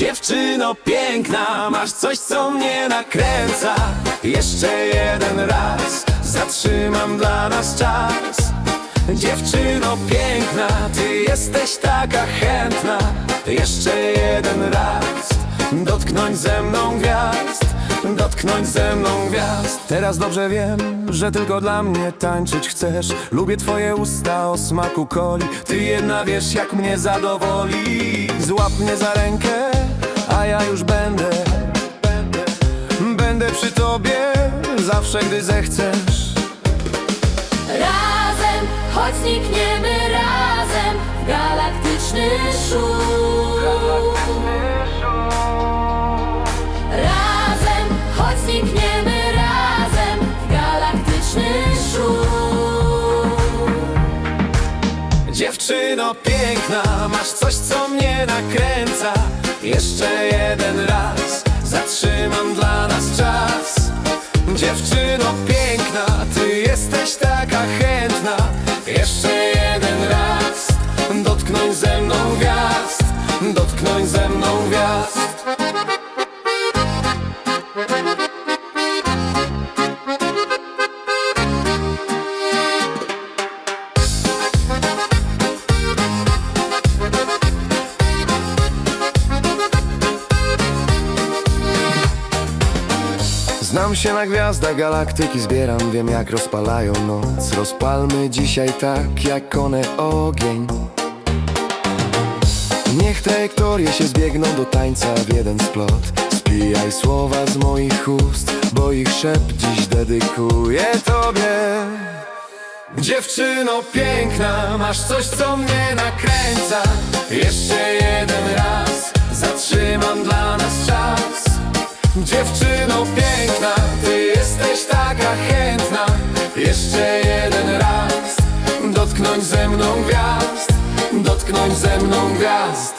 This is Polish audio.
Dziewczyno piękna, masz coś co mnie nakręca. Jeszcze jeden raz, zatrzymam dla nas czas. Dziewczyno piękna, ty jesteś taka chętna. Jeszcze jeden raz, dotknąć ze mną gwiazd Dotknąć ze mną gwiazd. Teraz dobrze wiem, że tylko dla mnie tańczyć chcesz. Lubię twoje usta o smaku coli. Ty jedna wiesz jak mnie zadowoli. Złap mnie za rękę, a ja już będę Będę, przy tobie zawsze gdy zechcesz Razem, choć znikniemy razem w galaktyczny szum. Razem, choć znikniemy razem w galaktyczny szum. Dziewczyno piękna, masz coś co mnie nakręca Jeszcze jeden raz, zatrzymam dla nas czas. Dziewczyno piękna, ty jesteś taka chętna. Jeszcze jeden raz, dotknąć ze mną gwiazd Dotknąć ze mną gwiazd Znam się na gwiazdach galaktyki, zbieram, wiem jak rozpalają noc. Rozpalmy dzisiaj tak jak one ogień. Niech trajektorie się zbiegną do tańca w jeden splot. Spijaj słowa z moich ust, bo ich szept dziś dedykuję tobie. Dziewczyno piękna, masz coś co mnie nakręca. Jeszcze jeden raz, Jeszcze jeden raz, dotknąć ze mną gwiazd. Dotknąć ze mną gwiazd